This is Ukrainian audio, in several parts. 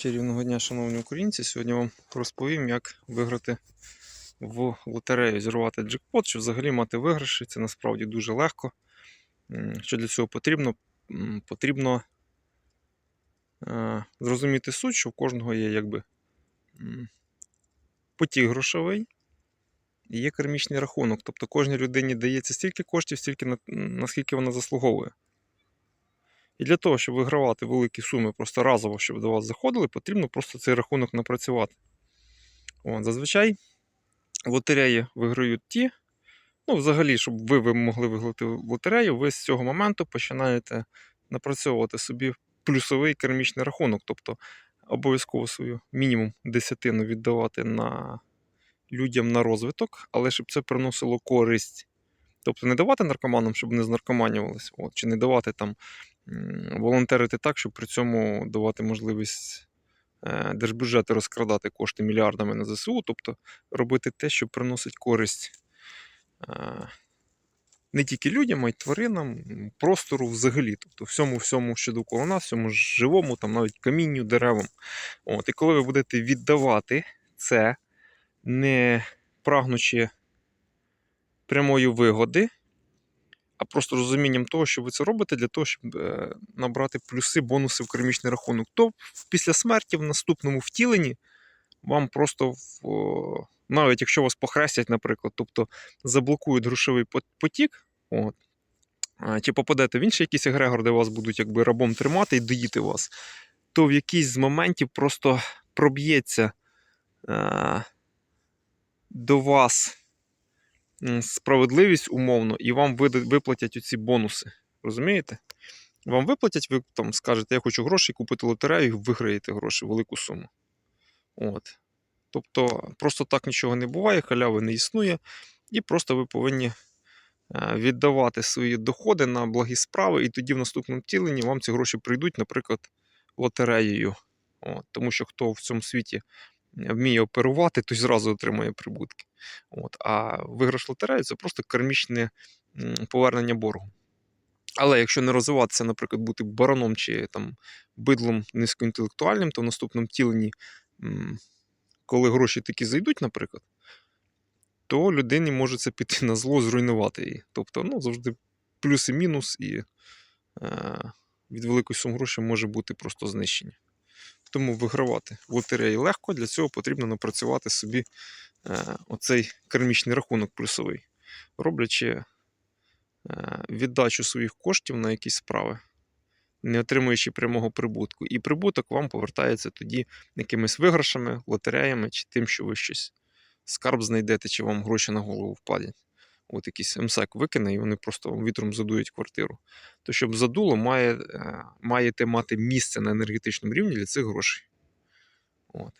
Чарівного дня, шановні українці. Сьогодні вам розповім, як виграти в лотерею, зірвати джекпот, щоб взагалі мати виграші. Це насправді дуже легко. Що для цього потрібно? Потрібно е, зрозуміти суть, що в кожного є якби потік грошовий і є кармічний рахунок. Тобто кожній людині дається стільки коштів, стільки наскільки вона заслуговує. І для того, щоб вигравати великі суми просто разово, щоб до вас заходили, потрібно просто цей рахунок напрацювати. От, зазвичай лотереї виграють ті. Ну, взагалі, щоб ви, ви могли виграти лотерею, ви з цього моменту починаєте напрацьовувати собі плюсовий кермічний рахунок. Тобто обов'язково свою мінімум десятину віддавати на людям на розвиток, але щоб це приносило користь. Тобто не давати наркоманам, щоб не знаркоманювалися, чи не давати там волонтерити так, щоб при цьому давати можливість е, держбюджету розкрадати кошти мільярдами на ЗСУ, тобто робити те, що приносить користь е, не тільки людям, а й тваринам, простору взагалі. Тобто всьому, всьому, що довкола нас, всьому живому, там навіть камінню, деревам. От, і коли ви будете віддавати це, не прагнучи прямої вигоди, а просто розумінням того, що ви це робите для того, щоб е, набрати плюси, бонуси в кермічний рахунок, то після смерті в наступному втіленні вам просто в, навіть якщо вас похрестять, наприклад, тобто заблокують грошовий потік, от, чи попадете в інший якийсь егрегор, де вас будуть якби рабом тримати і доїти вас, то в якийсь з моментів просто проб'ється е, до вас справедливість умовно, і вам виплатять оці бонуси. Розумієте? Вам виплатять, ви там скажете, я хочу гроші купити лотерею, і виграєте гроші, велику суму. От. Тобто, просто так нічого не буває, халяви не існує, і просто ви повинні е, віддавати свої доходи на благі справи, і тоді в наступному втіленні вам ці гроші прийдуть, наприклад, лотереєю. От. Тому що хто в цьому світі вміє оперувати, той зразу отримує прибутки. От. А виграш лотерею це просто кармічне повернення боргу. Але якщо не розвиватися, наприклад, бути бароном чи там, бидлом низькоінтелектуальним, то в наступному втіленні, м, коли гроші такі зайдуть, наприклад, то людині може це піти на зло, зруйнувати її. Тобто, ну, завжди плюс і мінус, і е, від великої суми грошей може бути просто знищення. Тому вигравати в лотереї легко, для цього потрібно напрацювати собі е, оцей кермічний рахунок плюсовий, роблячи е, віддачу своїх коштів на якісь справи, не отримуючи прямого прибутку. І прибуток вам повертається тоді якимись виграшами, лотереями чи тим, що ви щось скарб знайдете, чи вам гроші на голову впадять. От якийсь МСЕК викине, і вони просто вітром задують квартиру. То щоб задуло, має, е, маєте мати місце на енергетичному рівні для цих грошей. От.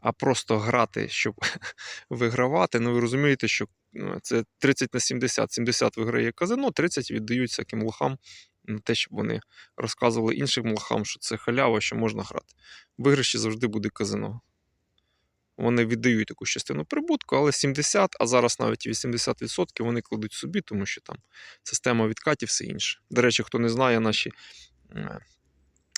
А просто грати, щоб вигравати, ну ви розумієте, що ну, це 30 на 70. 70 виграє казино, 30 віддають всяким лохам на те, щоб вони розказували іншим лохам, що це халява, що можна грати. В виграші завжди буде казино. Вони віддають якусь частину прибутку, але 70, а зараз навіть 80% вони кладуть собі, тому що там система відкатів все інше. До речі, хто не знає, наші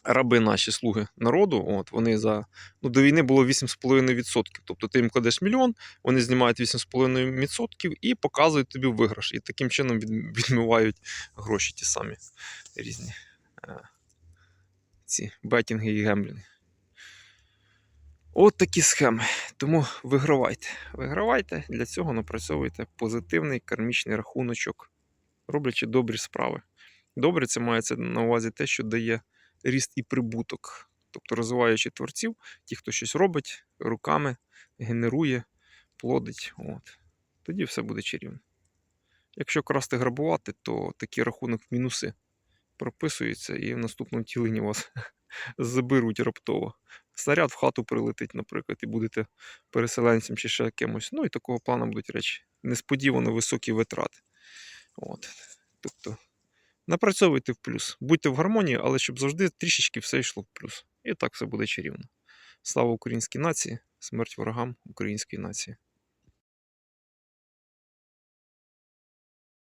раби, наші слуги народу, от вони за ну, до війни було 8,5%. Тобто ти їм кладеш мільйон, вони знімають 8,5% і показують тобі виграш. І таким чином відмивають гроші ті самі різні е, ці бетінги і гемблінги. От такі схеми. Тому вигравайте. Вигравайте, для цього напрацьовуйте позитивний кармічний рахуночок, роблячи добрі справи. Добре, це мається на увазі те, що дає ріст і прибуток. Тобто розвиваючи творців, ті, хто щось робить руками, генерує, плодить. От. Тоді все буде чарівно. Якщо красти грабувати, то такий рахунок в мінуси прописується, і в наступному тіленні вас заберуть раптово. Снаряд в хату прилетить, наприклад, і будете переселенцем чи ще кимось. Ну і такого плану будуть речі. Несподівано високі витрати. От. Тобто напрацьовуйте в плюс. Будьте в гармонії, але щоб завжди трішечки все йшло в плюс. І так все буде чарівно. Слава українській нації, смерть ворогам української нації.